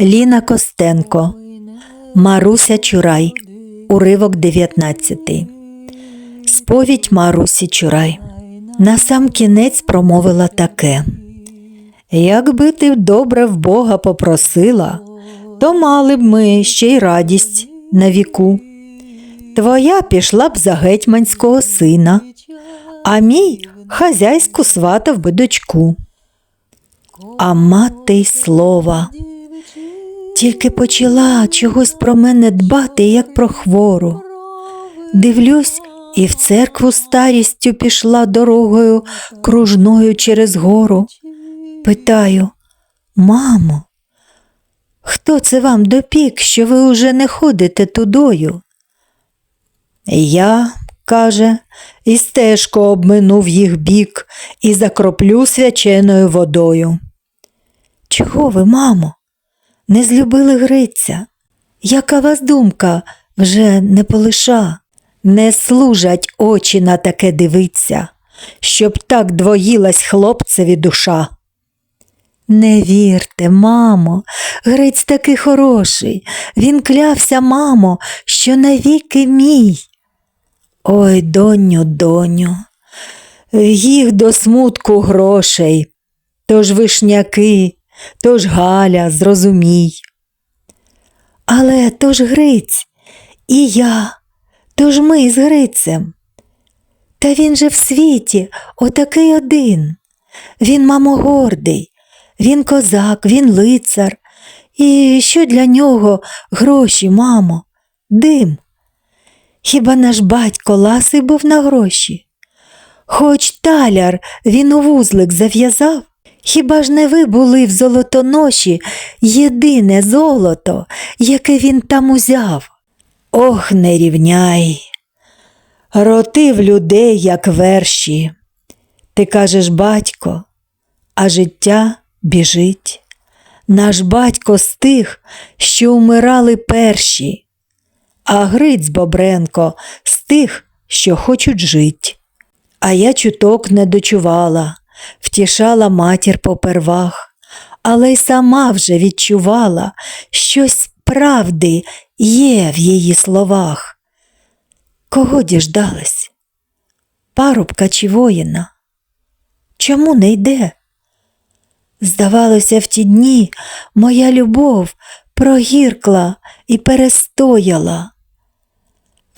Ліна Костенко, Маруся Чурай, уривок 19. Сповідь Марусі Чурай. На сам кінець промовила таке. Якби ти добре в Бога попросила, то мали б ми ще й радість на віку. Твоя пішла б за гетьманського сина, а мій хазяйську сватав би дочку. А мати й слова. Тільки почала чогось про мене дбати, як про хвору. Дивлюсь, і в церкву старістю пішла дорогою кружною через гору. Питаю, мамо, хто це вам допік, що ви уже не ходите тудою? Я, каже, і стежку обминув їх бік і закроплю свяченою водою. Чого ви, мамо? Не злюбили Гриця? Яка вас думка вже не полиша? Не служать очі на таке дивиться, щоб так двоїлась хлопцеві душа. Не вірте, мамо, Грець такий хороший. Він клявся, мамо, що навіки мій. Ой, доню, доню, їх до смутку грошей, тож вишняки, тож Галя, зрозумій. Але то ж Гриць, і я, то ж ми з Грицем. Та він же в світі отакий один. Він, мамо, гордий, він козак, він лицар. І що для нього гроші, мамо, дим? Хіба наш батько ласий був на гроші? Хоч таляр він у вузлик зав'язав, хіба ж не ви були в золотоноші єдине золото, яке він там узяв? Ох, не рівняй. Ротив людей, як верші. Ти кажеш батько, а життя біжить. Наш батько з тих, що умирали перші, а Гриць Бобренко з тих, що хочуть жить. А я чуток не дочувала, втішала матір попервах, але й сама вже відчувала, щось правди є в її словах. Кого діждалась? Парубка чи воїна? Чому не йде? Здавалося, в ті дні моя любов прогіркла і перестояла.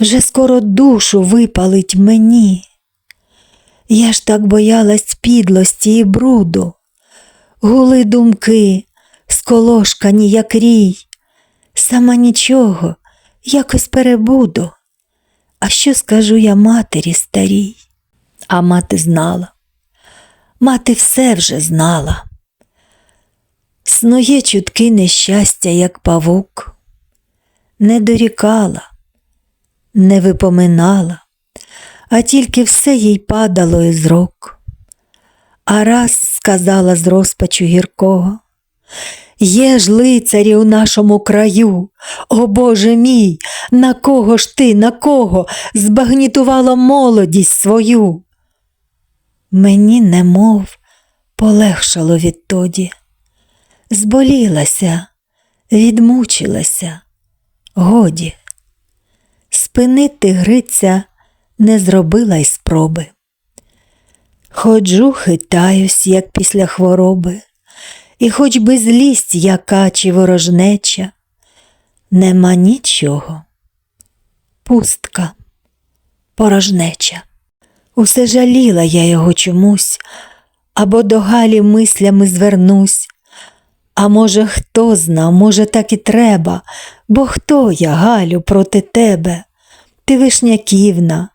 Вже скоро душу випалить мені. Я ж так боялась підлості і бруду, гули думки, сколошкані, як рій, сама нічого, якось перебуду. А що скажу я матері старій? А мати знала. Мати все вже знала. Снує чутки нещастя, як павук, не дорікала, не випоминала, а тільки все їй падало із рук. А раз сказала з розпачу гіркого, Є ж лицарі у нашому краю, о Боже мій, на кого ж ти, на кого збагнітувала молодість свою? Мені немов полегшало відтоді зболілася, відмучилася, годі. Спинити Гриця не зробила й спроби. Ходжу, хитаюсь, як після хвороби, і хоч би злість яка чи ворожнеча, нема нічого. Пустка, порожнеча. Усе жаліла я його чомусь, або до Галі мислями звернусь, а може, хто зна, може, так і треба, бо хто я, Галю, проти тебе? Ти вишняківна,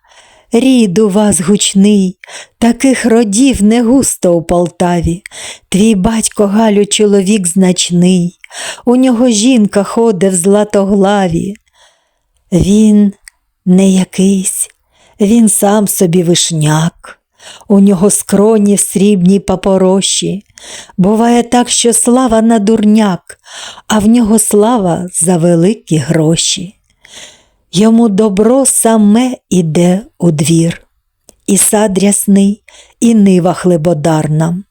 рід у вас гучний, таких родів не густо у Полтаві. Твій батько Галю чоловік значний, у нього жінка ходить в златоглаві. Він не якийсь, він сам собі вишняк. У нього скроні в срібній папорощі. Буває так, що слава на дурняк, а в нього слава за великі гроші. Йому добро саме іде у двір, і сад рясний, і нива хлебодарна.